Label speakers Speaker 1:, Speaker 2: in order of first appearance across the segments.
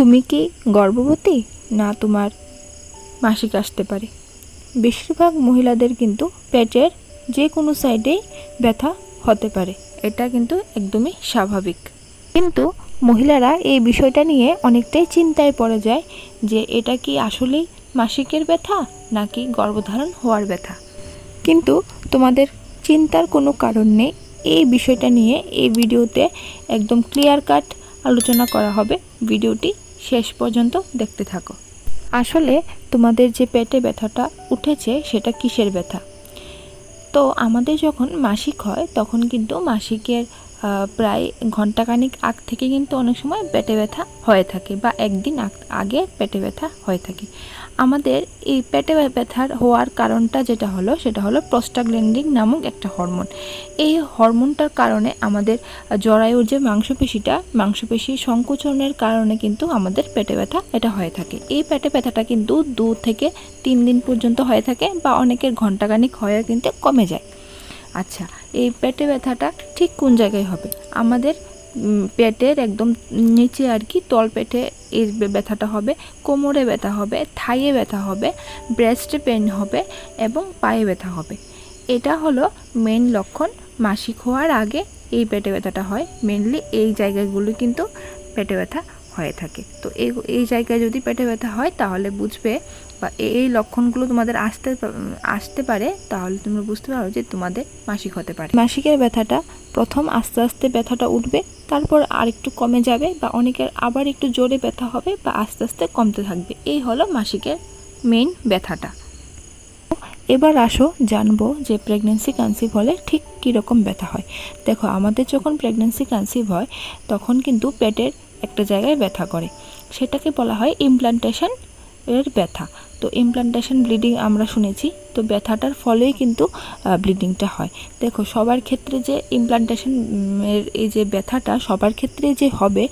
Speaker 1: তুমি কি গর্ভবতী? না, তোমার মাসিক আসতে পারে। বেশিরভাগ মহিলাদের কিন্তু পেটের যে কোনো সাইডেই ব্যথা হতে পারে। এটা কিন্তু একদমই স্বাভাবিক। কিন্তু মহিলারা এই বিষয়টা নিয়ে অনেকটাই চিন্তায় পড়ে যায় যে এটা কি আসলেই মাসিকের ব্যথা নাকি গর্ভধারণ হওয়ার ব্যথা। কিন্তু তোমাদের চিন্তার কোনো কারণ নেই। এই বিষয়টা নিয়ে এই ভিডিওতে একদম ক্লিয়ার কাট আলোচনা করা হবে। ভিডিওটি শেষ পর্যন্ত দেখতে থাকো। আসলে তোমাদের যে পেটে ব্যথাটা উঠেছে, সেটা কিসের ব্যথা? তো আমাদের যখন মাসিক হয়, তখন কিন্তু মাসিকের প্রায় ঘন্টাখানিক আগ থেকে কিন্তু অনেক সময় পেটে ব্যথা হয়ে থাকে বা একদিন আগ- পেটে ব্যথা হয়ে থাকে। আমাদের এই পেটে ব্যথার হওয়ার কারণটা যেটা হলো, সেটা হলো প্রস্টাগ্ল্যান্ডিন নামক একটা হরমোন। এই হরমোনটার কারণে আমাদের জরায়ুর যে মাংসপেশিটা মাংসপেশি সংকোচনের কারণে কিন্তু আমাদের পেটে ব্যথা এটা হয়ে থাকে। এই পেটে ব্যথাটা কিন্তু দু থেকে তিন দিন পর্যন্ত হয়ে থাকে বা অনেকের ঘন্টাখানিক হয়ে কিন্তু কমে যায়। আচ্ছা এই পেটে ব্যথাটা ঠিক কোন জায়গায় হবে? আমাদের পেটের একদম নিচে আর কি তল পেটে এই ব্যথাটা হবে, কোমরে ব্যথা হবে, থাইয়ে ব্যথা হবে ব্রেস্টে পেন হবে এবং পায়ে ব্যথা হবে। এটা হলো মেন লক্ষণ। মাসিক হওয়ার আগে এই পেটে ব্যথাটা হয়। মেনলি এই জায়গাগুলো কিন্তু পেটে ব্যথা হয়ে থাকে। তো এই এই জায়গায় যদি পেটে ব্যথা হয়, তাহলে বুঝবে বা এই লক্ষণগুলো তোমাদের আসতে আসতে পারে, তাহলে তোমরা বুঝতে পারো যে তোমাদের মাসিক হতে পারে। মাসিকের ব্যথাটা প্রথম আস্তে আস্তে ব্যথাটা উঠবে, তারপর আর একটু কমে যাবে বা অনেকের আবার একটু জোরে ব্যথা হবে বা আস্তে আস্তে কমতে থাকবে। এই হলো মাসিকের মেইন ব্যথাটা। এবার আসো, জানব যে প্রেগনেন্সি কনসিভ হলে ঠিক কীরকম ব্যথা হয়। দেখো, আমাদের যখন প্রেগনেন্সি কনসিভ হয়, তখন কিন্তু পেটের একটা জায়গায় ব্যথা করে। সেটাকে বলা হয় ইমপ্লান্টেশন এর ব্যথা। তো ইমপ্লান্টেশন ব্লিডিং আমরা শুনেছি, তো ব্যথাটার ফলেই কিন্তু ব্লিডিংটা হয়। দেখো, সবার ক্ষেত্রে যে ইমপ্লান্টেশন এর এই যে ব্যথাটা সবার ক্ষেত্রে যে হবে,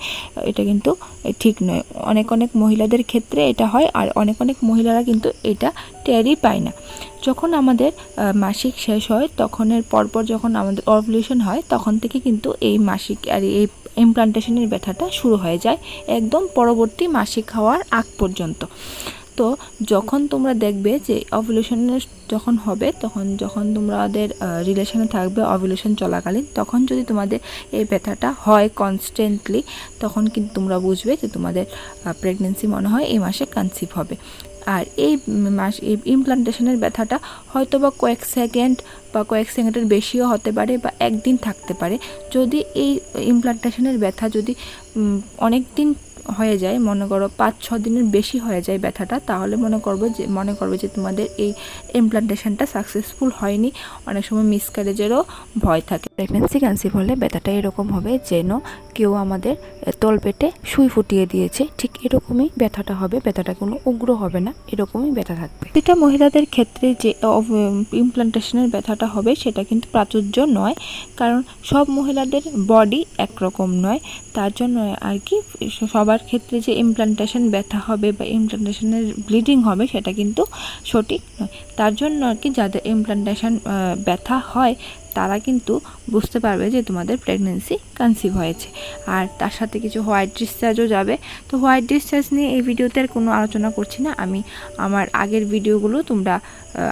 Speaker 1: এটা কিন্তু ঠিক নয়। অনেক অনেক মহিলাদের ক্ষেত্রে এটা হয়, আর অনেক অনেক মহিলারা কিন্তু এটা টেরই পায় না। যখন আমাদের মাসিক শেষ হয়, তখনের পরপর যখন আমাদের অভলিউশন হয়, তখন থেকে কিন্তু এই মাসিক, আর এই ইমপ্লান্টেশনের ব্যথাটা শুরু হয়ে যায়, একদম পরবর্তী মাসিক হওয়ার আগ পর্যন্ত। তো যখন তোমরা দেখবে যে অভলিউশনের যখন হবে, তখন যখন তোমাদের রিলেশনে থাকবে অভলিউশন চলাকালীন, তখন যদি তোমাদের এই ব্যথাটা হয় কনস্ট্যান্টলি তখন কিন্তু তোমরা বুঝবে যে তোমাদের প্রেগনেন্সি মনে হয় এই মাসে কনসিভ হবে। আর এই মাস, এই ইমপ্লান্টেশনের ব্যথাটা হয়তো বা কয়েক সেকেন্ড বা কয়েক সেকেন্ডের বেশিও হতে পারে বা একদিন থাকতে পারে। যদি এই ইমপ্লান্টেশনের ব্যথা যদি অনেক দিন হয়ে যায়, মনে করো পাঁচ, ছ দিনের বেশি হয়ে যায় ব্যথাটা, তাহলে মনে করব যে, মনে করবে যে তোমাদের এই ইমপ্লান্টেশনটা সাকসেসফুল হয়নি। অনেক সময় মিসক্যারেজেরও ভয় থাকে। প্রেগনেন্সি কনসিভ হলে ব্যথাটা এরকম হবে যেন কেউ আমাদের তলপেটে সুই ফুটিয়ে দিয়েছে, ঠিক এরকমই ব্যথাটা হবে, ব্যথাটা কোনো উগ্র হবে না, এরকমই ব্যথা থাকবে। প্রতিটা মহিলাদের ক্ষেত্রে যে ইমপ্লান্টেশনের ব্যথাটা হবে সেটা কিন্তু প্রাচুর্য নয়, কারণ সব মহিলাদের বডি একরকম নয়, তার জন্য আর কি সবার ক্ষেত্রে যে ইমপ্লান্টেশন ব্যথা হবে বা ইমপ্লান্টেশনের ব্লিডিং হবে সেটা কিন্তু সঠিক নয়। তার জন্য আর কি যাদের ইমপ্লান্টেশন ব্যথা হয় তারা কিন্তু বুঝতে পারবে যে তোমাদের প্রেগনেন্সি কনসিভ হয়েছে। আর তার সাথে কিছু হোয়াইট ডিসচার্জও যাবে। তো হোয়াইট ডিসচার্জ নিয়ে এই ভিডিওতে আর কোনো আলোচনা করছি না। আমি আমার আগের ভিডিওগুলো তোমরা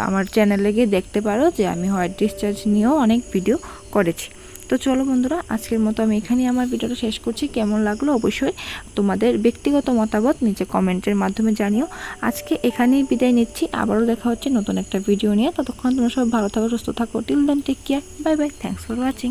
Speaker 1: আমার চ্যানেলে গিয়ে দেখতে পারো যে আমি হোয়াইট ডিসচার্জ নিয়েও অনেক ভিডিও করেছি। তো চলো বন্ধুরা, আজকের মতো আমি এখানেই আমার ভিডিওটা শেষ করছি। কেমন লাগল অবশ্যই তোমাদের ব্যক্তিগত মতামত নিচে কমেন্টের মাধ্যমে জানিও। আজকে এখানেই বিদায় নিচ্ছি, আবারও দেখা হচ্ছে নতুন একটা ভিডিও নিয়ে। ততক্ষণ তোমরা সব ভালো থাকো, সুস্থ থাকো। Till then take care bye bye thanks for watching